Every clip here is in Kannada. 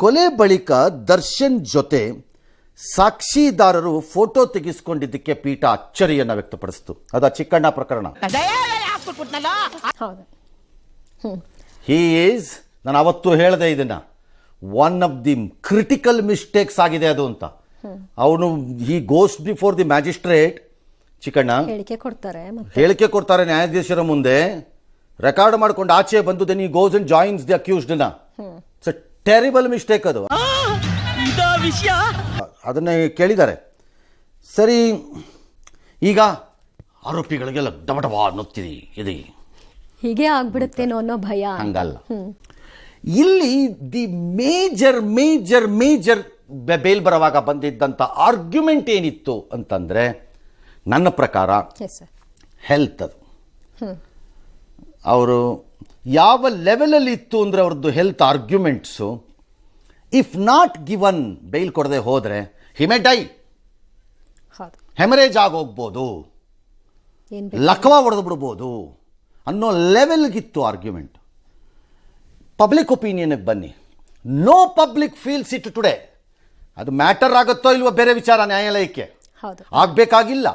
ಕೊಲೆ ಬಳಿಕ ದರ್ಶನ್ ಜೊತೆ ಸಾಕ್ಷಿದಾರರು ಫೋಟೋ ತೆಗೆಸ್ಕೊಂಡಿದ್ದಕ್ಕೆ ಪೀಠ ಅಚ್ಚರಿಯನ್ನ ವ್ಯಕ್ತಪಡಿಸಿತು. ಅದ ಚಿಕ್ಕಣ್ಣ ಪ್ರಕರಣ. ಹೌದು. ಹೀ ಈಸ್ ನಾನು ಅವತ್ತು ಹೇಳಿದೆ ಇದನ್ನ one of the critical mistakes ಆಗಿದೆ ಅದು ಅಂತ. ಅವನು he goes before the magistrate Chikkanna ಹೇಳಿಕೆ ಕೊಡ್ತಾರೆ ಮತ್ತೆ. ಹೇಳಿಕೆ ಕೊಡ್ತಾರೆ ನ್ಯಾಯಾಧೀಶರ ಮುಂದೆ. ರೆಕಾರ್ಡ್ ಮಾಡ್ಕೊಂಡು ಆಚೆ ಬಂದು then he goes and joins the accused it's a terrible mistake ಅದು. ವಿಷಯ. ಅದನ್ನ ಕೇಳಿದ್ದಾರೆ. ಸರಿ ಈಗ ಆರೋಪಿಗಳಿಗೆಲ್ಲ ಡಬಡಬ ಅನ್ನುತ್ತಿದೆ ಇದೆ ಹೀಗೆ ಆಗ್ಬಿಡುತ್ತೇನೋ ಅನ್ನೋ ಭಯ. ಹಂಗಲ್ಲ. ಇಲ್ಲಿ the major major major bail ಬರುವಾಗ ಬಂದಿದ್ದಂಥ ಆರ್ಗ್ಯುಮೆಂಟ್ ಏನಿತ್ತು ಅಂತಂದರೆ ನನ್ನ ಪ್ರಕಾರ ಎಸ್ ಸರ್ ಹೆಲ್ತ್ ಅದು. ಅವರು ಯಾವ ಲೆವೆಲಲ್ಲಿ ಇತ್ತು ಅಂದರೆ ಅವ್ರದ್ದು health arguments if not given bail ಕೊಡದೆ ಹೋದರೆ ಹಿಮೆ ಡೈ ಹೆಮರೇಜ್ ಆಗೋಗ್ಬೋದು. ಲಕವಾ ಹೊಡೆದು ಬಿಡ್ಬೋದು. ಅನ್ನೋ ಲೆವೆಲ್ಗಿತ್ತು ಆರ್ಗ್ಯುಮೆಂಟ್ ಪಬ್ಲಿಕ್ ಒಪಿನಿಯನ್ಗೆ ಬನ್ನಿ. No public feels it today ಅದು ಮ್ಯಾಟರ್ ಆಗುತ್ತೋ ಇಲ್ವೋ ಬೇರೆ ವಿಚಾರ ನ್ಯಾಯಾಲಯಕ್ಕೆ. ಆಗಬೇಕಾಗಿಲ್ಲ.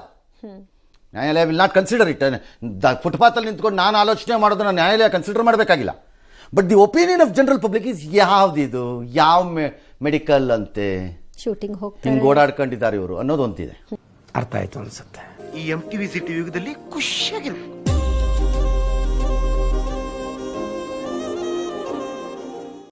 ನ್ಯಾಯಾಲಯ ವಿಲ್ ನಾಟ್ ಕನ್ಸಿಡರ್ ಇಟ್ ಫುಟ್ಪಾತಲ್ಲಿ ನಿಂತ್ಕೊಂಡು ನಾನು ಆಲೋಚನೆ ಮಾಡೋದನ್ನ ನ್ಯಾಯಾಲಯ ಕನ್ಸಿಡರ್ ಮಾಡಬೇಕಾಗಿಲ್ಲ. But the opinion of general public is ಯಾವ್ದಿದು? ಯಾವ ಮೆಡಿಕಲ್ ಅಂತೆ? ಶೂಟಿಂಗ್ ಹಿಂಗೆ ಓಡಾಡ್ಕೊಂಡಿದ್ದಾರೆ ಇವರು ಅನ್ನೋದು ಒಂದಿದೆ. ಅರ್ಥ ಆಯ್ತು ಅನ್ಸುತ್ತೆ. ಈ ಎಂ ಟಿವಿ ಸಿಟಿ ಯುಗದಲ್ಲಿ ಖುಷಿಯಾಗಿರ್ಬೇಕು.